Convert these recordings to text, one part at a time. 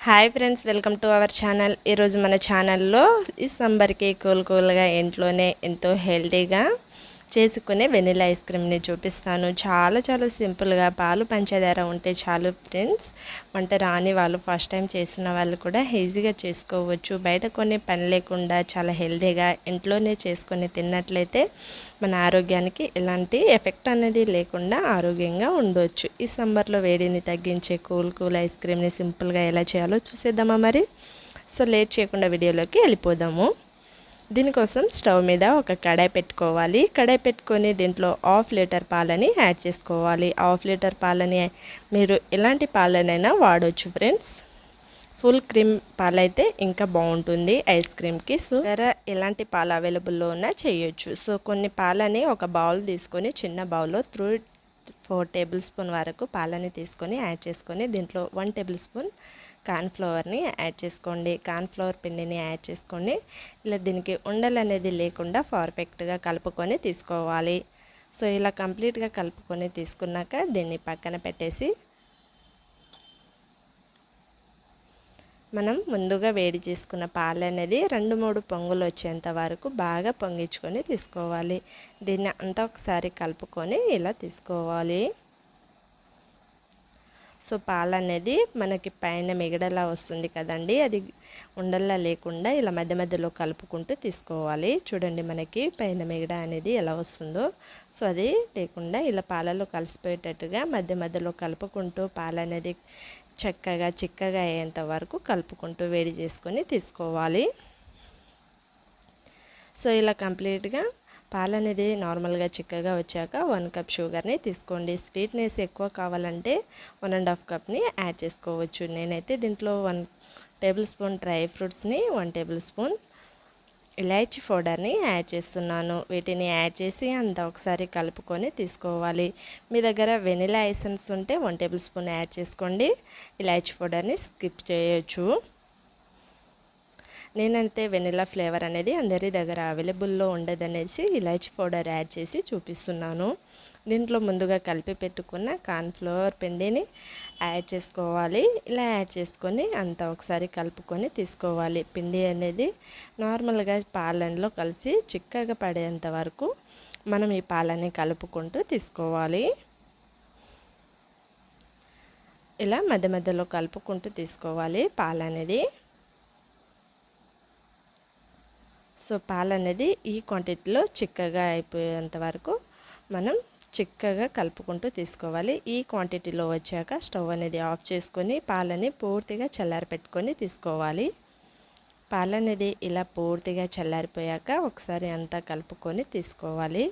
Hi friends welcome to our channel. ఈరోజు మన ఛానల్లో ఈ సంబర్కి కూల్ కూల్గా ఇంట్లోనే ఎంతో హెల్తీగా చేసుకునే వెనిలా ఐస్ క్రీమ్ని చూపిస్తాను. చాలా చాలా సింపుల్గా పాలు పంచదార ఉంటే చాలు ఫ్రెండ్స్. వంట రాని వాళ్ళు ఫస్ట్ టైం చేసిన వాళ్ళు కూడా ఈజీగా చేసుకోవచ్చు. బయట కొన్ని పని లేకుండా చాలా హెల్తీగా ఇంట్లోనే చేసుకొని తిన్నట్లయితే మన ఆరోగ్యానికి ఎలాంటి ఎఫెక్ట్ అనేది లేకుండా ఆరోగ్యంగా ఉండవచ్చు ఈ సమ్మర్లో వేడిని తగ్గించే కూల్ కూల్ ఐస్ క్రీమ్ని సింపుల్గా ఎలా చేయాలో చూసేద్దామా మరి? సో లేట్ చేయకుండా వీడియోలోకి వెళ్ళిపోదాము. దీనికోసం స్టవ్ మీద ఒక కడాయి పెట్టుకోవాలి. కడాయి పెట్టుకొని దీంట్లో హాఫ్ లీటర్ పాలని యాడ్ చేసుకోవాలి. హాఫ్ లీటర్ పాలని మీరు ఎలాంటి పాలనైనా వాడవచ్చు ఫ్రెండ్స్. ఫుల్ క్రీమ్ పాలైతే ఇంకా బాగుంటుంది ఐస్ క్రీమ్కి. సో ధర ఎలాంటి పాలు అవైలబుల్లో ఉన్నా చేయొచ్చు. సో కొన్ని పాలని ఒక బౌల్ తీసుకొని చిన్న బౌల్లో త్రూ ఫోర్ టేబుల్ స్పూన్ వరకు పాలని తీసుకొని యాడ్ చేసుకొని దీంట్లో వన్ టేబుల్ స్పూన్ కార్న్ఫ్లవర్ని యాడ్ చేసుకోండి. కార్న్ఫ్లవర్ పిండిని యాడ్ చేసుకోండి ఇలా దీనికి ఉండలు అనేది లేకుండా పర్ఫెక్ట్గా కలుపుకొని తీసుకోవాలి. సో ఇలా కంప్లీట్గా కలుపుకొని తీసుకున్నాక దీన్ని పక్కన పెట్టేసి మనం ముందుగా వేడి చేసుకున్న పాలు అనేది రెండు మూడు పొంగులు వచ్చేంత వరకు బాగా పొంగించుకొని తీసుకోవాలి. దీన్ని అంతా ఒకసారి కలుపుకొని ఇలా తీసుకోవాలి. సో పాలు అనేది మనకి పైన మిగడలా వస్తుంది కదండి. అది ఉండల్లా లేకుండా ఇలా మధ్య మధ్యలో కలుపుకుంటూ తీసుకోవాలి. చూడండి మనకి పైన మిగడ అనేది ఎలా వస్తుందో. సో అది లేకుండా ఇలా పాలలో కలిసిపోయేటట్టుగా మధ్య మధ్యలో కలుపుకుంటూ పాలు అనేది చక్కగా చిక్కగా అయ్యేంత వరకు కలుపుకుంటూ వేడి చేసుకొని తీసుకోవాలి. సో ఇలా కంప్లీట్గా పాలు అనేది నార్మల్గా చిక్కగా వచ్చాక వన్ కప్ షుగర్ని తీసుకోండి. స్వీట్నెస్ ఎక్కువ కావాలంటే వన్ అండ్ హాఫ్ కప్ని యాడ్ చేసుకోవచ్చు. నేనైతే దీంట్లో వన్ టేబుల్ స్పూన్ డ్రై ఫ్రూట్స్ని వన్ టేబుల్ స్పూన్ ఇలాచీ పౌడర్ని యాడ్ చేస్తున్నాను. వీటిని యాడ్ చేసి అంతా ఒకసారి కలుపుకొని తీసుకోవాలి. మీ దగ్గర వెనిలా ఐసెన్స్ ఉంటే వన్ టేబుల్ స్పూన్ యాడ్ చేసుకోండి. ఇలాచీ పౌడర్ని స్కిప్ చేయొచ్చు. నేనంతే వెనిలా ఫ్లేవర్ అనేది అందరి దగ్గర అవైలబుల్లో ఉండదనేసి ఇలాచి పౌడర్ యాడ్ చేసి చూపిస్తున్నాను. దీంట్లో ముందుగా కలిపి పెట్టుకున్న కార్న్ఫ్లవర్ పిండిని యాడ్ చేసుకోవాలి. ఇలా యాడ్ చేసుకొని అంతా ఒకసారి కలుపుకొని తీసుకోవాలి. పిండి అనేది నార్మల్గా పాలనలో కలిసి చిక్కగా పడేంత వరకు మనం ఈ పాలని కలుపుకుంటూ తీసుకోవాలి. ఇలా మధ్య మధ్యలో కలుపుకుంటూ తీసుకోవాలి పాలు అనేది సో పాలు అనేది ఈ క్వాంటిటీలో చిక్కగా అయిపోయేంత వరకు మనం చిక్కగా కలుపుకుంటూ తీసుకోవాలి. ఈ క్వాంటిటీలో వచ్చాక స్టవ్ అనేది ఆఫ్ చేసుకొని పాలని పూర్తిగా చల్లారి పెట్టుకొని తీసుకోవాలి. పాలు అనేది ఇలా పూర్తిగా చల్లారిపోయాక ఒకసారి అంతా కలుపుకొని తీసుకోవాలి.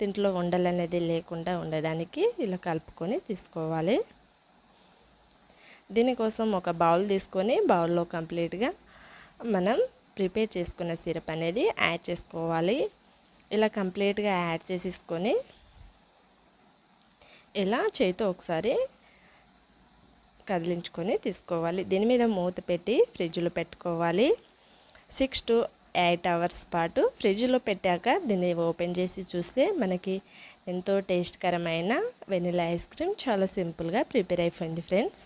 దీంట్లో ఉండలు అనేది లేకుండా ఉండడానికి ఇలా కలుపుకొని తీసుకోవాలి. దీనికోసం ఒక బౌల్ తీసుకొని బౌల్లో కంప్లీట్గా మనం ప్రిపేర్ చేసుకున్న సిరప్ అనేది యాడ్ చేసుకోవాలి. ఇలా కంప్లీట్గా యాడ్ చేసేసుకొని ఇలా చేతితో ఒకసారి కదిలించుకొని తీసుకోవాలి. దీని మీద మూత పెట్టి ఫ్రిడ్జ్లో పెట్టుకోవాలి. సిక్స్ టు ఎయిట్ అవర్స్ పాటు ఫ్రిడ్జ్లో పెట్టాక దీన్ని ఓపెన్ చేసి చూస్తే మనకి ఎంతో టేస్ట్కరమైన వెనిలా ఐస్ క్రీమ్ చాలా సింపుల్గా ప్రిపేర్ అయిపోయింది ఫ్రెండ్స్.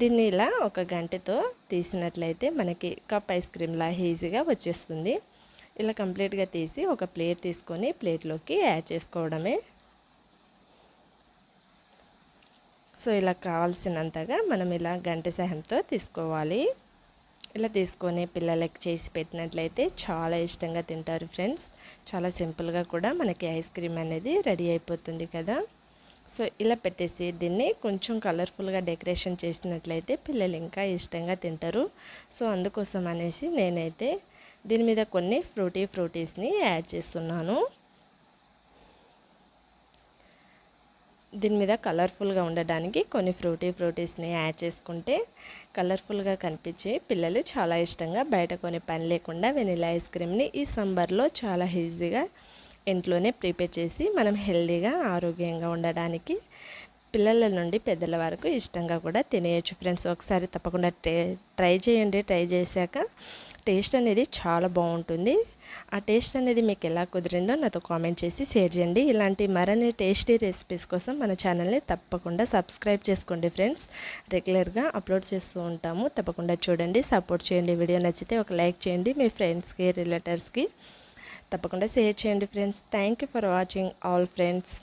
దీన్ని ఇలా ఒక గంటతో తీసినట్లయితే మనకి కప్ ఐస్ క్రీమ్లా ఈజీగా వచ్చేస్తుంది. ఇలా కంప్లీట్గా తీసి ఒక ప్లేట్ తీసుకొని ప్లేట్లోకి యాడ్ చేసుకోవడమే. సో ఇలా కావాల్సినంతగా మనం ఇలా గంట సహాయంతో తీసుకోవాలి. ఇలా తీసుకొని పిల్లలకి చేసి పెట్టినట్లయితే చాలా ఇష్టంగా తింటారు ఫ్రెండ్స్. చాలా సింపుల్గా కూడా మనకి ఐస్ క్రీమ్ అనేది రెడీ అయిపోతుంది కదా. సో ఇలా పెట్టేసి దీన్ని కొంచెం కలర్ఫుల్గా డెకరేషన్ చేసినట్లయితే పిల్లలు ఇంకా ఇష్టంగా తింటారు. సో అందుకోసం అనేసి నేనైతే దీని మీద కొన్ని ఫ్రూటీ ఫ్రూటీస్ని యాడ్ చేస్తున్నాను. దీని మీద కలర్ఫుల్గా ఉండడానికి కొన్ని ఫ్రూటీ ఫ్రూటీస్ని యాడ్ చేసుకుంటే కలర్ఫుల్గా కనిపించి పిల్లలు చాలా ఇష్టంగా బయట కొన్ని పని లేకుండా వెనిలా ఐస్ క్రీమ్ని ఈ సంబర్లో చాలా ఈజీగా ఇంట్లోనే ప్రిపేర్ చేసి మనం హెల్దీగా ఆరోగ్యంగా ఉండడానికి పిల్లల నుండి పెద్దల వరకు ఇష్టంగా కూడా తినేయచ్చు ఫ్రెండ్స్. ఒకసారి తప్పకుండా ట్రై చేయండి. ట్రై చేశాక టేస్ట్ అనేది చాలా బాగుంటుంది. ఆ టేస్ట్ అనేది మీకు ఎలా కుదిరిందో నాతో కామెంట్ చేసి షేర్ చేయండి. ఇలాంటి మరిన్ని టేస్టీ రెసిపీస్ కోసం మన ఛానల్ని తప్పకుండా సబ్స్క్రైబ్ చేసుకోండి ఫ్రెండ్స్. రెగ్యులర్గా అప్లోడ్ చేస్తూ ఉంటాము. తప్పకుండా చూడండి. సపోర్ట్ చేయండి. వీడియో నచ్చితే ఒక లైక్ చేయండి. మీ ఫ్రెండ్స్కి రిలేటర్స్కి తప్పకుండా షేర్ చేయండి friends. Thank you for watching all friends